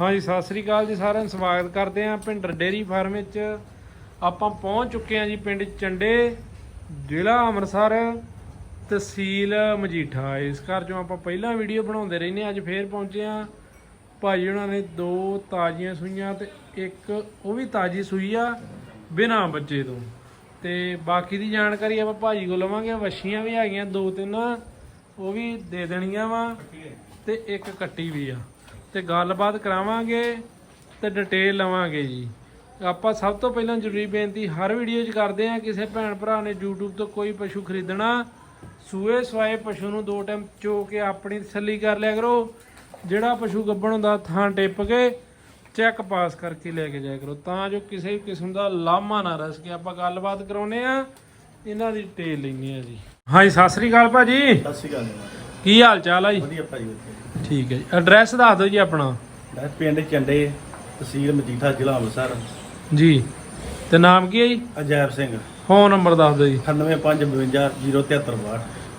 ਹਾਂਜੀ, ਸਤਿ ਸ੍ਰੀ ਅਕਾਲ ਜੀ ਸਾਰਿਆਂ ਨੂੰ। ਸਵਾਗਤ ਕਰਦੇ ਆਂ ਭਿੰਡਰ ਡੇਰੀ ਫਾਰਮ ਵਿੱਚ। ਆਪਾਂ ਪਹੁੰਚ ਚੁੱਕੇ ਆਂ ਜੀ ਪਿੰਡ ਚੰਡੇ, ਜ਼ਿਲ੍ਹਾ ਅੰਮ੍ਰਿਤਸਰ ਤਹਿਸੀਲ ਮਜੀਠਾ। ਇਸ ਘਰ ਚੋਂ ਆਪਾਂ ਪਹਿਲਾਂ ਵੀਡੀਓ ਬਣਾਉਂਦੇ ਰਹਿੰਦੇ ਹਾਂ, ਅੱਜ ਫੇਰ ਪਹੁੰਚੇ ਆਂ ਭਾਜੀ ਉਹਨਾਂ ਨੇ ਦੋ ਤਾਜ਼ੀਆਂ ਸੂਈਆਂ ਤੇ ਇੱਕ ਉਹ ਵੀ ਤਾਜ਼ੀ ਸੂਈ ਆ, ਬਿਨਾਂ ਬੱਚੇ ਤੋਂ। ਤੇ ਬਾਕੀ ਦੀ ਜਾਣਕਾਰੀ ਆਪਾਂ ਭਾਜੀ ਕੋਲ ਲਵਾਂਗੇ। ਵੱਛੀਆਂ ਵੀ ਹੈਗੀਆਂ ਦੋ ਤਿੰਨ, ਉਹ ਵੀ ਦੇ ਦੇਣੀਆਂ ਵਾ ਤੇ ਇੱਕ ਕੱਟੀ ਵੀ ਆ। ਤੇ ਗੱਲਬਾਤ ਕਰਾਵਾਂਗੇ ਤੇ ਡਿਟੇਲ ਲਵਾਂਗੇ ਜੀ। ਆਪਾਂ ਸਭ ਤੋਂ ਪਹਿਲਾਂ ਜ਼ਰੂਰੀ ਬੇਨਤੀ, ਹਰ ਵੀਡੀਓ 'ਚ ਕਰਦੇ ਆ ਕਿਸੇ ਭੈਣ ਭਰਾ ਨੇ YouTube ਤੋਂ ਕੋਈ ਪਸ਼ੂ ਖਰੀਦਣਾ, ਸੂਏ ਸਵਾਏ ਪਸ਼ੂ ਨੂੰ ਦੋ ਟਾਈਮ ਚੋ ਕੇ ਆਪਣੀ ਤਸੱਲੀ ਕਰ ਲਿਆ ਕਰੋ। ਜਿਹੜਾ ਪਸ਼ੂ ਗੱਭਣ ਹੁੰਦਾ, ਥਾਂ ਟਿੱਪ ਕੇ ਚੈੱਕ ਪਾਸ ਕਰਕੇ ਲੈ ਕੇ ਜਾਇਆ ਕਰੋ। ਤਾਂ ਜੋ ਕਿਸੇ ਵੀ ਕਿਸਮ ਦਾ ਲਾਮਾ ਨਾ ਰਸ ਕੇ ਆਪਾਂ ਗੱਲਬਾਤ ਕਰਾਉਨੇ ਆ ਇਹਨਾਂ ਦੀ ਡਿਟੇਲ ਲੈਣੀ ਆ ਜੀ। ਹਾਂਜੀ, ਸਤਿ ਸ੍ਰੀ ਅਕਾਲ ਭਾਜੀ। ਸਤਿ ਸ਼੍ਰੀ ਅਕਾਲ ਕੀ ਹਾਲ ਚਾਲ ਆ ਜੀ? ਵਧੀਆ ਭਾਈ ਵਧੀਆ। ਠੀਕ ਹੈ ਜੀ। ਐਡਰੈਸ ਦੱਸ ਦਿਓ ਜੀ ਆਪਣਾ। ਮੈਂ ਪਿੰਡ ਚੰਡੇ ਤਹਿਸੀਲ ਮਜੀਠਾ ਜ਼ਿਲ੍ਹਾ ਅੰਮ੍ਰਿਤਸਰ। ਜੀ। ਤੇ ਨਾਮ ਕੀ ਹੈ ਜੀ? ਅਜੈਬ ਸਿੰਘ। ਫੋਨ ਨੰਬਰ ਦੱਸ ਦਿਓ ਜੀ। 9855073073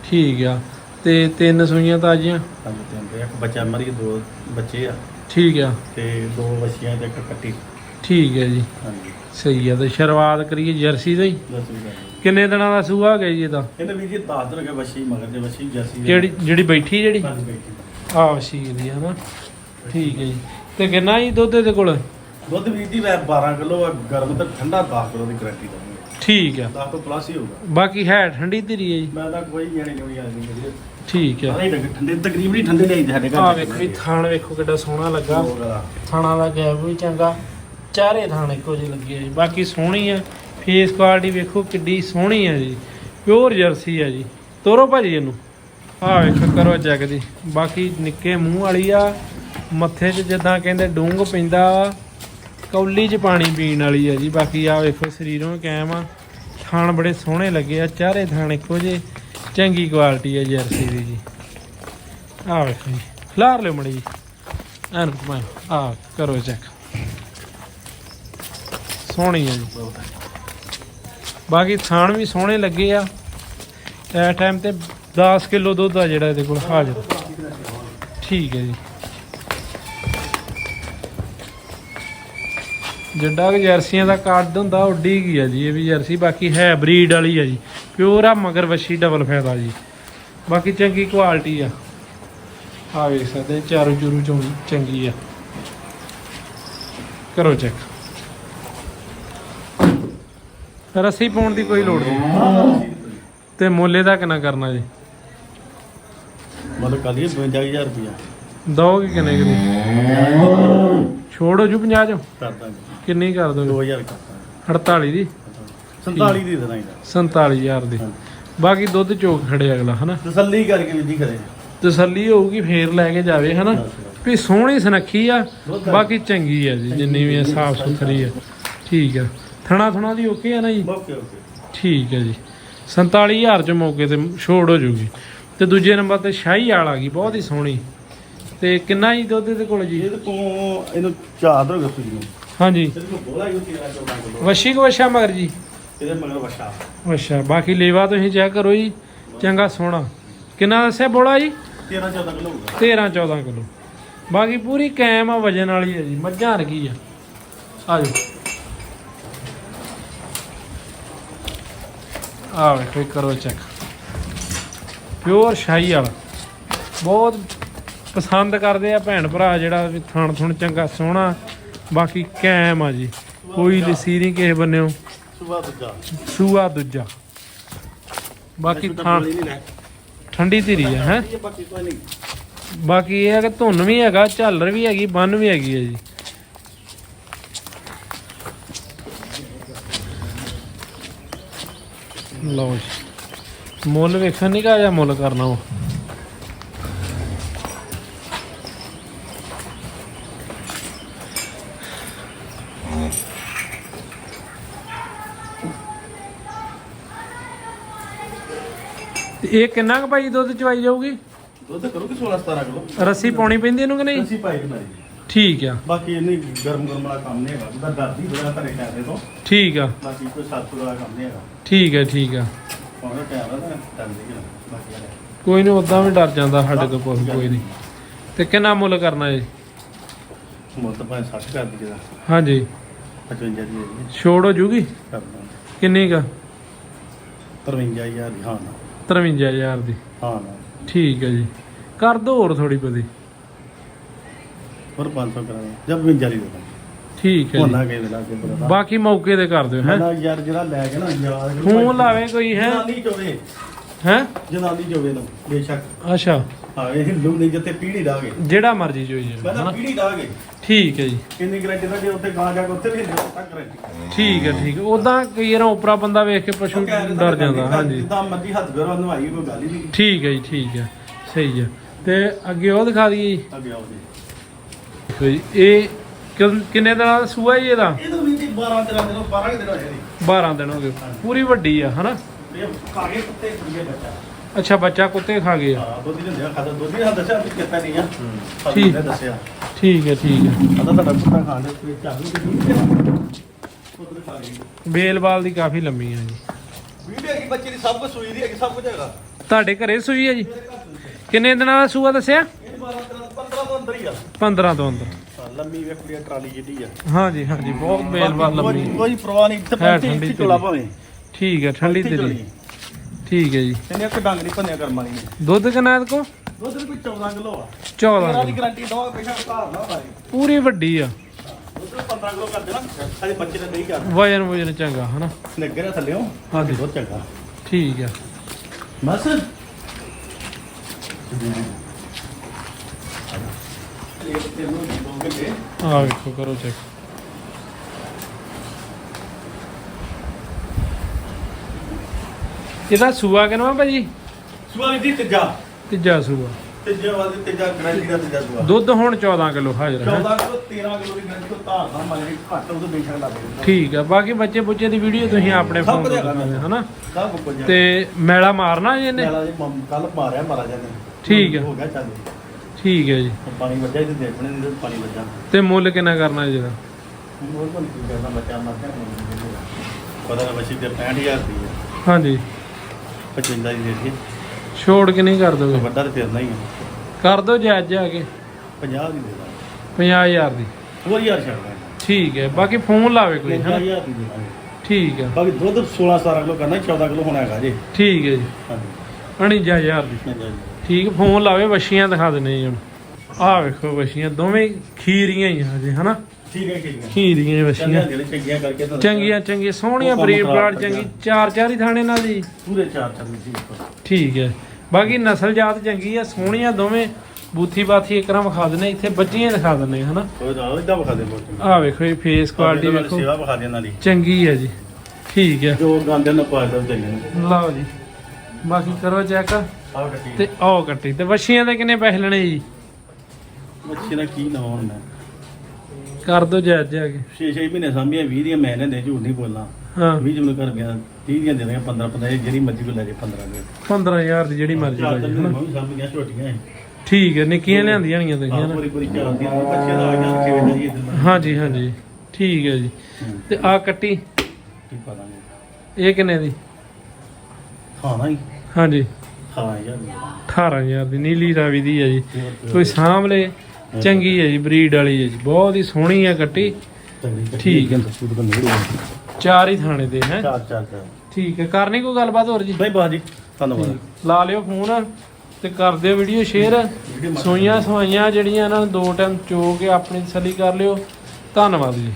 ਠੀਕ ਆ। ਤੇ ਤਿੰਨ ਸੂਈਆਂ ਤਾਜ਼ੀਆਂ? ਹਾਂਜੀ ਤੇ ਇੱਕ ਬੱਚਾ ਮਰੀ ਦੋ ਬੱਚੇ ਆ। ਠੀਕ ਆ। ਤੇ ਦੋ ਵਛੀਆਂ ਤੇ ਇੱਕ ਕੱਟੀ। ਠੀਕ ਹੈ ਜੀ। ਹਾਂਜੀ। ਸਹੀ ਆ ਤੇ ਸ਼ੁਰੂਆਤ ਕਰੀਏ ਜਰਸੀ ਤੋਂ ਹੀ। ਦੱਸੋ ਜੀ। ਕਿੰਨੇ ਦਿਨਾਂ ਦਾ ਸੂਆ ਗਿਆ ਜੀ ਇਹਦਾ ਇਹਨੇ ਵੀ ਜੀ ਦੱਸ ਦਿਨ ਕਿ ਵਛੀ ਮਗਰ ਦੇ ਵਛੀ ਜੈਸੀ ਜਿਹੜੀ ਜਿਹੜੀ ਬੈਠੀ ਜਿਹੜੀ? ਬੈਠੀ। ਆਹ ਵਸ਼ੀ ਦੀ ਹੈ ਨਾ। ਠੀਕ ਹੈ ਜੀ। ਤੇ ਕਿੰਨਾ ਜੀ ਦੁੱਧ ਇਹਦੇ ਕੋਲ? ਦੁੱਧ ਵੀ ਦੀ ਵੈ 12 ਕਿਲੋ ਆ ਗਰਮ ਤੇ ਠੰਡਾ 10 ਕਿਲੋ ਦੀ ਗਾਰੰਟੀ ਦਵਾਂਗੇ ਠੀਕ ਆ 10 ਤੋਂ ਪਲੱਸ ਹੀ ਹੋਊਗਾ। ਬਾਕੀ ਹੈ ਠੰਡੀ ਧੀਰੀ ਹੈ ਜੀ। ਮੈਂ ਤਾਂ ਕੋਈ ਜਾਣੀ ਨਹੀਂ ਆ ਜੀ ਠੀਕ ਆ ਸਾਰੇ ਡੰਗਰ ਠੰਡੇ ਤਕਰੀਬਨ ਹੀ ਠੰਡੇ ਨਹੀਂ ਸਾਡੇ ਘਰ ਆ ਵੇਖੋ ਜੀ ਥਾਣ ਵੇਖੋ ਕਿੱਡਾ ਸੋਹਣਾ ਲੱਗਾ। ਥਾਣਾ ਦਾ ਗੈਪ ਵੀ ਚੰਗਾ। ਚਾਰੇ ਥਾਣ ਇੱਕੋ ਜਿਹੇ ਲੱਗੇ ਆ ਜੀ। ਬਾਕੀ ਸੋਹਣੀ ਆ। ਫੇਸ ਕੁਆਲਿਟੀ ਵੇਖੋ ਕਿੱਡੀ ਸੋਹਣੀ ਆ ਜੀ ਪਿਓਰ ਜਰਸੀ ਆ ਜੀ। ਤੋਰੋ ਭਾਜੀ ਇਹਨੂੰ। ਆਹ ਵੇਖੋ, ਕਰੋ ਚੈੱਕ ਜੀ। ਬਾਕੀ ਨਿੱਕੇ ਮੂੰਹ ਵਾਲੀ ਆ, ਮੱਥੇ 'ਚ ਜਿੱਦਾਂ ਕਹਿੰਦੇ ਡੂੰਘ ਪੈਂਦਾ, ਕੌਲੀ 'ਚ ਪਾਣੀ ਪੀਣ ਵਾਲੀ ਆ ਜੀ। ਬਾਕੀ ਆ ਵੇਖੋ, ਸਰੀਰੋਂ ਕਾਇਮ ਆ। ਥਾਣ ਬੜੇ ਸੋਹਣੇ ਲੱਗੇ ਆ, ਚਾਰੇ ਥਾਣ ਇੱਕੋ ਜਿਹੇ, ਚੰਗੀ ਕੁਆਲਿਟੀ ਆ ਜਰਸੀ ਦੀ ਜੀ। ਆ ਵੇਖੋ ਜੀ, ਖਲਾਰ ਲਿਓ ਮੜੀ ਜੀ ਐਨ ਮੈਂ ਆ ਕਰੋ ਚੈੱਕ ਸੋਹਣੀ ਆ ਜੀ। ਬਾਕੀ ਥਾਣ ਵੀ ਸੋਹਣੇ ਲੱਗੇ ਆ। ਇਸ ਟਾਈਮ ਤੇ 10 ਕਿਲੋ ਦੁੱਧ ਆ ਜਿਹੜਾ ਇਹਦੇ ਕੋਲ, ਹਾਜ਼ਰ। ਠੀਕ ਹੈ ਜੀ। ਜਿੱਡਾ ਕਿ ਜਰਸੀਆਂ ਦਾ ਕੱਦ ਹੁੰਦਾ ਉੱਡੀ ਗਈ ਆ ਜੀ, ਇਹ ਵੀ ਜਰਸੀ, ਬਾਕੀ ਹੈ ਬਰੀਡ ਵਾਲੀ ਆ ਜੀ। ਪਿਓਰ ਆ, ਮਗਰ ਵੱਛੀ ਡਬਲ ਫਾਇਦਾ ਜੀ। ਬਾਕੀ ਚੰਗੀ ਕੁਆਲਿਟੀ ਆ। ਆ ਵੇਖ ਸਕਦੇ, ਚਾਰੂ ਚੂਰੂ ਚੋਂ ਚੰਗੀ ਆ। ਕਰੋ ਚੈੱਕ ਰੱਸੀ ਪਾਉਣ ਦੀ ਕੋਈ ਲੋੜ ਨਹੀਂ। ਤੇ ਮੁੱਲੇ ਦਾ ਕਿੰਨਾ ਕਰਨਾ ਜੀ। ਮਤਲਬ ਕਰੀਏ 52000 ਰੁਪਇਆ ਦੋਗੇ ਕਿੰਨੇ ਕਿੰਨੇ ਛੋੜੋ ਜੂ 50 ਚੋਂ? ਕਰ ਦਾਂਗੇ। ਕਿੰਨੀ ਕਰ ਦੋਗੇ? 2000 ਕਰਤਾ 48 ਦੀ? 47 ਦੀ ਦੇਣਾ ਇਹਦਾ 47000 ਦੀ। ਬਾਕੀ ਦੁੱਧ ਚੋਕ ਖੜੇ ਅਗਲਾ ਹਨਾ? ਤਸੱਲੀ ਕਰਕੇ ਵਿਧੀ ਕਰੇ। ਤਸੱਲੀ ਹੋਊਗੀ ਫੇਰ ਲੈ ਕੇ ਜਾਵੇ ਹਨਾ? ਵੀ ਸੋਹਣੀ ਸੁਨੱਖੀ ਆ ਬਾਕੀ ਚੰਗੀ ਆ ਜੀ ਜਿੰਨੀ ਵੀ ਸਾਫ਼ ਸੁਥਰੀ ਆ। ਠੀਕ ਆ। ਥਣਾ ਥਣਾ ਦੀ ਓਕੇ ਆ ਨਾ ਜੀ? Okay okay. ਠੀਕ ਹੈ ਜੀ। 47000 ਚ ਮੌਕੇ ਤੇ ਛੋੜ ਹੋ ਜੂਗੀ। ਤੇ ਦੂਜੇ ਨੰਬਰ ਤੇ ਸ਼ਾਹੀ ਵਾਲ ਆ ਗਈ ਬਹੁਤ ਹੀ ਸੋਹਣੀ। ਤੇ ਕਿੰਨਾ ਜੀ ਦੁੱਧ ਇਹਦੇ ਕੋਲ ਜੀ? ਇਹਦੇ ਤੋਂ ਇਹਨੂੰ ਚਾਰ ਗਿਆ ਪੂਰੀ ਨੂੰ। ਹਾਂਜੀ। ਇਹਦੇ ਕੋਲ ਬੋਲਾ ਯੂ 13 14 ਕਿਲੋ ਵਸ਼ੀ ਕੋ ਵਸ਼ਾ ਮਗਰ ਜੀ? ਇਹਦੇ ਮਗਰ ਵਸ਼ਾ ਅੱਛਾ ਬਾਕੀ ਲੇਵਾ ਤੁਸੀਂ ਚੈੱਕ ਕਰੋ ਜੀ। ਚੰਗਾ ਸੋਹਣਾ। ਕਿੰਨਾ ਦੱਸਿਆ ਬੋਲਾ ਜੀ? 13 14 ਕਿਲੋ ਹੋਊਗਾ। 13 14 ਕਿਲੋ। ਬਾਕੀ ਪੂਰੀ ਕੈਮ ਆ ਵਜਨ ਵਾਲੀ ਹੈ ਜੀ ਮੱਝਾਂ ਵਰਗੀ ਆ। ਆ ਆ ਵੇਖੋ ਜੀ, ਕਰੋ ਚੈੱਕ ਪਿਓਰ ਸ਼ਾਹੀ ਵਾਲਾ। ਬਹੁਤ ਪਸੰਦ ਕਰਦੇ ਆ ਭੈਣ ਭਰਾ ਜਿਹੜਾ ਵੀ ਥਣ ਥੁਣ ਚੰਗਾ ਸੋਹਣਾ। ਬਾਕੀ ਕੈਮ ਆ ਜੀ। ਕੋਈ ਲਸੀ ਨਹੀਂ ਕਿਸੇ ਬੰਨਿਓ ਸੁਬਾ ਦੂਜਾ। ਸੂਆ ਦੂਜਾ। ਬਾਕੀ ਥਾਣ ਠੰਡੀ ਧੀਰੀ ਆ ਹੈ? ਇਹ ਬਾਕੀ ਇਹ ਹੈ ਕਿ ਧੁੰਨ ਵੀ ਹੈਗਾ ਝਾਲਰ ਵੀ ਹੈਗੀ ਬੰਨ ਵੀ ਹੈਗੀ ਹੈ ਜੀ। ਲਓ ਜੀ। ਮੁੱਲ ਵੇਖਣ ਨਹੀਂ ਕਾ ਜਾਂ ਮੁੱਲ ਕਰਨਾ ਤੇ ਇਹ ਕਿੰਨਾ ਕੁ ਭਾਈ ਦੁੱਧ ਚਵਾਈ ਜਾਊਗੀ? ਦੁੱਧ ਕਰੋ ਕਿ 16 17 ਕਿਲੋ? ਰੱਸੀ ਪਾਉਣੀ ਪੈਂਦੀ ਇਹਨੂੰ ਕਿ ਨਹੀਂ? ਅਸੀਂ ਪਾਈ ਬਣਾਈ ਠੀਕ ਆ। ਬਾਕੀ ਇਹਨੇ ਗਰਮ ਗਰਮ ਵਾਲਾ ਕੰਮ ਨਹੀਂ ਹੈਗਾ। ਉਹਦਾ ਦਾਦੀ ਬੜਾ ਘਰੇ ਕਹਿੰਦੇ ਤੋਂ। ਠੀਕ ਆ। ਬਾਕੀ ਕੋਈ ਸਤਪੁਰ ਵਾਲਾ ਕੰਮ ਨਹੀਂ ਹੈਗਾ। ਠੀਕ ਹੈ ਠੀਕ ਆ। ਉਹਦਾ ਟਾਈਮ ਆ ਤਾਂ ਟਾਈਮ ਨਹੀਂ ਬਾਕੀ ਵਾਲੇ ਕੋਈ ਨਹੀਂ ਉਦਾਂ ਵੀ ਡਰ ਜਾਂਦਾ ਸਾਡੇ ਤੋਂ ਕੁਛ ਕੋਈ ਨਹੀਂ ਤੇ ਕਿੰਨਾ ਮੁੱਲ ਕਰਨਾ ਜੀ ਮੁੱਲ ਤਾਂ ਭਾਵੇਂ 60 ਕਰ ਦੀ ਦਾ ਹਾਂਜੀ। 55 ਦੀ ਹੈ ਜੀ ਛੋੜ ਹੋ ਜੂਗੀ? ਕਰ ਦਾਂਗੇ। ਕਿੰਨੀ ਕਾ? 53000 ਦੀ ਹਾਂ ਨਾ। 53000 ਦੀ। ਹਾਂ ਨਾ। ਠੀਕ ਹੈ ਜੀ। ਕਰ ਦੋ ਹੋਰ ਥੋੜੀ ਬਦੀ ਹੋਰ 500 ਕਰਾਂਗੇ ਜਦ 52 ਦੀ ਦੇ ਦਾਂਗੇ ਠੀਕ ਹੈ ਜੀ। ਕੇ ਵੇਲਾ ਕੇ ਬੜਾ ਬਾਕੀ ਮੌਕੇ ਤੇ ਕਰ ਦਿਓ ਹੈ। ਨਾ ਯਾਰ ਜਿਹੜਾ ਲੈ ਕੇ ਨਾ ਯਾਰ ਫੋਨ ਲਾਵੇ ਕੋਈ ਹੈ। ਜਨਾਨੀ ਚੋਵੇ। ਹੈ? ਜਨਾਨੀ ਚੋਵੇ ਨੂੰ ਬੇਸ਼ੱਕ। ਅੱਛਾ। ਇਹ ਹਿੰਦੂ ਨਹੀਂ ਜਿੱਤੇ ਪੀੜੀ ਦਾਗੇ ਜਿਹੜਾ ਮਰਜ਼ੀ ਚੋਈ ਜਾਵੇ ਹਨਾ। ਪੀੜੀ ਦਾਗੇ ਠੀਕ ਹੈ ਜੀ। ਕਿੰਨੀ ਗਰੰਟੀ ਦਾ ਜੇ ਉੱਥੇ ਗਾਂ ਜਾ ਕੇ ਉੱਥੇ ਵੀ ਹਿੰਦੂ ਤੱਕ ਗਰੰਟੀ ਠੀਕ ਹੈ ਠੀਕ ਉਦਾਂ ਕਈ ਵਾਰ ਉਪਰਾ ਬੰਦਾ ਵੇਖ ਕੇ ਪਸ਼ੂ ਡਰ ਜਾਂਦਾ ਹਾਂਜੀ। ਜਿੱਦਾਂ ਮਰਜ਼ੀ ਹੱਥ ਫੇਰੋ ਨਵਾਈ ਕੋਈ ਗੱਲ ਹੀ ਨਹੀਂ। ਠੀਕ ਹੈ ਜੀ ਠੀਕ ਹੈ। ਸਹੀ ਹੈ। ਤੇ ਅੱਗੇ ਉਹ ਦਿਖਾ ਦਈਏ ਜੀ। ਅੱਗੇ ਆਓ ਜੀ ਇਹ ਕਿੰਨ- ਕਿੰਨੇ ਦਿਨਾਂ ਦਾ ਸੂਆ ਜੀ ਇਹਦਾ? ਇਹ ਤਾਂ ਵੀ ਜੀ 12 13 ਦਿਨ 12 ਦਿਨ ਹੋਏ ਨੇ 12 ਦਿਨ ਹੋ ਗਏ। ਪੂਰੀ ਵੱਡੀ ਆ ਹਨਾ? ਇਹ ਕਾਗੇ ਕੁੱਤੇ ਕੁੜੀਏ ਬੱਚਾ। ਅੱਛਾ ਬੱਚਾ ਕੁੱਤੇ ਖਾ ਗਏ ਆ। ਹਾਂ ਦੁੱਧ ਹੀ ਹੁੰਦੇ ਖਾਦਾ ਦੁੱਧ ਹੀ ਹਾਂ ਦੱਸਿਆ ਵੀ ਕਿੱਤਾ ਨਹੀਂ ਆ। ਠੀਕ। ਠੀਕ। ਦੱਸਿਆ। ਠੀਕ ਹੈ ਠੀਕ ਹੈ। ਤੁਹਾਡਾ ਕੁੱਤਾ ਖਾਣ ਦੇ ਕੋਈ ਚਾਲੂ ਤੇ ਉਧਰ ਖਾ ਗਈ। ਬੇਲਵਾਲ ਦੀ ਕਾਫੀ ਲੰਮੀ ਆ ਜੀ। ਵੀਡੀਓ ਹੈਗੀ ਬੱਚੇ ਦੀ ਸਭ ਕੁਝ ਸੂਈ ਦੀ ਹੈਗੀ ਸਭ ਕੁਝ ਹੈਗਾ। ਤੁਹਾਡੇ ਘਰੇ ਸੂਈ ਹੈ ਜੀ? ਕਿੰਨੇ ਦਿਨਾਂ ਦਾ ਸੂਆ ਦੱਸਿਆ? ਇਹ 12 13 15 ਤੋਂ ਅੰਦਰ ਹੀ ਆ। 15 ਤੋਂ ਅੰਦਰ। ਹਾਂ, ਲੰਮੀ ਵੇਖ ਕੁੜੀਆ ਟਰਾਲੀ ਜਿੱਡੀ ਆ। ਹਾਂਜੀ ਹਾਂਜੀ ਬਹੁਤ ਬੇਲਵਾਲ ਕੋਈ- ਲੰਮੀ। ਕੋਈ ਪਰਵਾਹ ਨਹੀਂ ਇੱਥੇ ਹੈ ਠੰਡੀ ਇੱਥੇ ਚੋਲਾ ਤੇਰੀ। ਭਾਵੇਂ। ਠੀਕ ਹੈ ਠੰਡੀ ਇੱਥੇ ਤੇਰੀ ਚੋਲੀ। ਠੀਕ ਹੈ ਜੀ। ਇਹਨੇ ਇੱਕ ਡੰਗ ਨਹੀਂ ਭੰਨਿਆ ਕਰਮ ਵਾਲੀ ਨੇ। ਦੁੱਧ ਕਿੰਨਾ ਇਹਦੇ ਕੋ ਦੁੱਧ ਦੀ ਕੋਈ 14 ਕਿਲੋ ਆ। 14 ਤੇਰਾ ਦੀ ਕਿਲੋ। ਗਾਰੰਟੀ ਦਵਾ ਪੈਸਾ ਉਤਾਰ ਨਾ ਭਾਈ ਪੂਰੀ ਵੱਡੀ ਆ। ਦੁੱਧ 15 ਕਿਲੋ ਕਰ ਦੇਣਾ ਅਜੇ ਬੱਚੇ ਨੇ ਨਹੀਂ ਕਰਨਾ। ਵਜਨ ਵਜਨ ਚੰਗਾ ਹਨਾ? ਲੱਗੇ ਨਾ ਥੱਲਿਓ ਹਾਂਜੀ। ਬਹੁਤ ਚੰਗਾ। ਠੀਕ ਆ। ਬਸ। ਇਹ ਦੇ ਆ ਵੇਖੋ ਕਰੋ ਚੈੱਕ ਇਹਦਾ ਸੂਆ ਕਿਨਵਾ ਭਾਜੀ? ਸੁਆਰੀ ਦੀ ਤੀਜਾ। ਤੀਜਾ ਸੂਆ। ਤੀਜਾ ਵਾਲੀ ਤੀਜਾ ਗਰੰਟੀ ਦਾ ਤੀਜਾ ਸੁਆ। ਦੁੱਧ ਹੁਣ 14 ਕਿਲੋ ਹਾਜ਼ਰ ਹੈ। 14 ਕਿਲੋ 13 ਕਿਲੋ ਦੀ ਗਰੰਟੀ ਤੋਂ ਧਾਰ ਦਾ ਮਾਰੇ ਘੱਟ ਉਹ ਤੋਂ ਬੇਸ਼ੱਕ ਲੱਗੇ ਠੀਕ ਆ ਬਾਕੀ ਬੱਚੇ ਬੁੱਚੇ ਦੀ ਵੀਡੀਓ ਤੁਸੀਂ ਆਪਣੇ ਫੋਨ ਤੋਂ ਹੈ। ਤੇ ਮੈਲਾ ਮਾਰਨਾ ਇਹਨੇ? ਮੇਲਾ ਜੀ ਕੱਲ ਮਾਰਿਆ ਮਾਰਾ ਜਾਂਦੇ ਠੀਕ ਹੈ। ਹੋ ਗਿਆ ਚੱਲ। ਠੀਕ ਹੈ ਜੀ। ਪਾਣੀ ਵੱਜਾ ਤੇ ਦੇਖਣੇ ਨਹੀਂ ਤੇ ਪਾਣੀ ਵੱਜਾ ਤੇ ਮੁੱਲ ਕਿੰਨਾ ਕਰਨਾ ਜੀ ਇਹਦਾ? ਹੋਰ ਕੋਈ ਕੀ ਕਰਨਾ ਬੱਚਾ ਮਰ ਗਿਆ ਪਤਾ ਨਾ ਬੱਚੀ ਤੇ 65000 ਦੀ ਹੈ। ਹਾਂਜੀ। 55 ਦੀ ਛੋੜ ਕਿ ਨਹੀਂ ਕਰ ਦੋਗੇ? ਵੱਡਾ ਤੇ ਫਿਰਨਾ ਹੀ ਹੈ। ਕਰ ਦੋ ਜਾ ਕੇ। 50 ਦੀ ਦੇ ਦਾਂਗੇ। 50000 ਦੀ। ਹੋਰ ਯਾਰ ਛੱਡ ਠੀਕ ਹੈ ਬਾਕੀ ਫੋਨ ਲਾਵੇ ਕੋਈ ਹਨਾ? 50000 ਦੀ ਦੇ ਦਾਂਗੇ। ਠੀਕ ਹੈ। ਬਾਕੀ ਦੁੱਧ 16 17 ਕਿਲੋ ਕਰਨਾ 14 ਕਿਲੋ ਹੋਣਾ ਹੈਗਾ ਜੀ। ਠੀਕ ਹੈ ਜੀ। ਹਾਂਜੀ। 49000 ਦੀ। ਹਾਂਜੀ ਠੀਕ ਫੋਨ ਲਾਵੇ ਵਸ਼ੀਆਂ ਦਿਖਾ ਦਿੰਨੇ ਜੀ ਹੁਣ। ਆਹ ਵੇਖੋ ਵਸ਼ੀਆਂ ਦੋਵੇਂ ਖੀਰੀਆਂ ਹੀ ਆ ਜੀ ਹਨਾ? ਠੀਕ ਹੈ ਠੀਕ ਹੈ। ਖੀਰੀਆਂ ਵਸ਼ੀਆਂ। ਚੰਗੀਆਂ ਕਰਕੇ ਤਾਂ ਚੰਗੀਆਂ ਚੰਗੀਆਂ ਸੋਹਣੀਆਂ ਬਰੀਡ ਕਰ ਚੰਗੀ। ਚਾਰ ਚਾਰ ਹੀ ਥਾਣੇ ਨਾਲ ਜੀ। ਪੂਰੇ ਚਾਰ ਉੱਪਰ। ਠੀਕ ਹੈ। ਬਾਕੀ ਨਸਲ ਜਾਤ ਚੰਗੀ ਆ ਸੋਹਣੀਆਂ ਦੋਵੇਂ ਬੂਥੀ ਬਾਥੀ ਇੱਕ ਰਾਂ ਵਿਖਾ ਦਿੰਨੇ ਇੱਥੇ ਬੱਚੀਆਂ ਦਿਖਾ ਦਿੰਨੇ ਹਨਾ? ਇਦਾਂ ਵਿਖਾ ਦੇ ਇਹ ਫੇਸ ਕੁਆਲਿਟੀ ਵੇਖੋ ਸੇਵਾ ਵਿਖਾ ਦੇ ਇਹਨਾਂ ਦੀ ਚੰਗੀ ਹੈ ਜੀ। ਠੀਕ ਹੈ। ਜੋ ਗਾਂਦੇ ਨਾ ਪਾ ਦੋ ਚੰਗੇ ਲਓ ਜੀ। ਬਾਕੀ ਕਰੋ ਚੈੱਕ। ਆਹ ਕੱਟੀ ਤੇ ਆਓ ਕੱਟੀ ਤੇ ਵਸ਼ੀਆਂ ਦੇ ਕਿੰਨੇ ਪੈਸੇ ਲੈਣੇ ਜੀ? ਮੱਛੀ ਦਾ ਕੀ ਨਾਮ ਹੁੰਦਾ? ਕਰ ਦੋ ਜਾਇਜ਼ ਜਾ ਕੇ। 6-6 ਮਹੀਨੇ ਸਾਂਭੀਆਂ 20 ਦੀਆਂ ਮੈਂ ਨੇ ਦੇ ਝੂਠ ਨਹੀਂ ਬੋਲਣਾ। ਹਾਂ। 20 ਜਮਨ ਕਰ ਗਿਆ 30 ਦੀਆਂ ਦੇ ਦਾਂਗੇ 15 15 ਜਿਹੜੀ ਮਰਜ਼ੀ ਕੋ ਲੈ ਜੇ 15 ਦੇ 15000 ਦੀ ਜਿਹੜੀ ਮਰਜ਼ੀ ਚਾਰ ਲੈ ਤਿੰਨ ਹਨਾ। ਮੈਂ ਵੀ ਸਾਂਭੀਆਂ ਛੋਟੀਆਂ ਸੀ ਠੀਕ ਹੈ ਨਿੱਕੀਆਂ ਲਿਆਂਦੀਆਂ ਹੋਣੀਆਂ ਤੁਸੀਂ ਹਾਂ ਹਨਾ ਪੂਰੀ ਪੂਰੀ ਚਾਰ ਦੀਆਂ ਬੱਚੇ ਦਾ ਆ ਗਿਆ ਖੇਡ ਜਾਈਏ ਤੇ ਹਾਂਜੀ ਹਾਂਜੀ ਠੀਕ ਹੈ ਜੀ। ਤੇ ਆ ਕੱਟੀ ਕੀ ਇਹ ਕਿੰਨੇ ਦੀ? ਖਾਣਾ ਹੀ। ਹਾਂਜੀ। ਹਾਂ ਯਾਰ 18000 ਦੀ ਨੀਲੀ ਰਾਵੀ ਦੀ ਹੈ ਜੀ। ਕੋਈ ਸਾਹਮਣੇ ਚੰਗੀ ਹੈ ਜੀ ਬਰੀਡ ਵਾਲੀ ਹੈ ਜੀ। ਬਹੁਤ ਹੀ ਸੋਹਣੀ ਹੈ ਕੱਟੀ। ਠੀਕ ਹੈ। ਚਾਰ ਹੀ ਥਾਣੇ ਦੇ ਹੈ। ਚਾਰ ਚਾਰ ਚਾਰ। ਠੀਕ ਹੈ। ਕਰਨੀ ਕੋਈ ਗੱਲਬਾਤ ਹੋਰ ਜੀ? ਬਈ ਬਾਜੀ ਜੀ। ਧੰਨਵਾਦ। ਲਾ ਲਿਓ ਫੋਨ ਤੇ ਕਰ ਦਿਓ ਵੀਡੀਓ ਸ਼ੇਅਰ। ਸੋਈਆਂ ਸਵਾਈਆਂ ਜਿਹੜੀਆਂ ਇਹਨਾਂ ਨੂੰ ਦੋ ਟਾਈਮ ਚੋ ਕੇ ਆਪਣੀ ਤਸੱਲੀ ਕਰ ਲਿਓ। ਧੰਨਵਾਦ ਜੀ।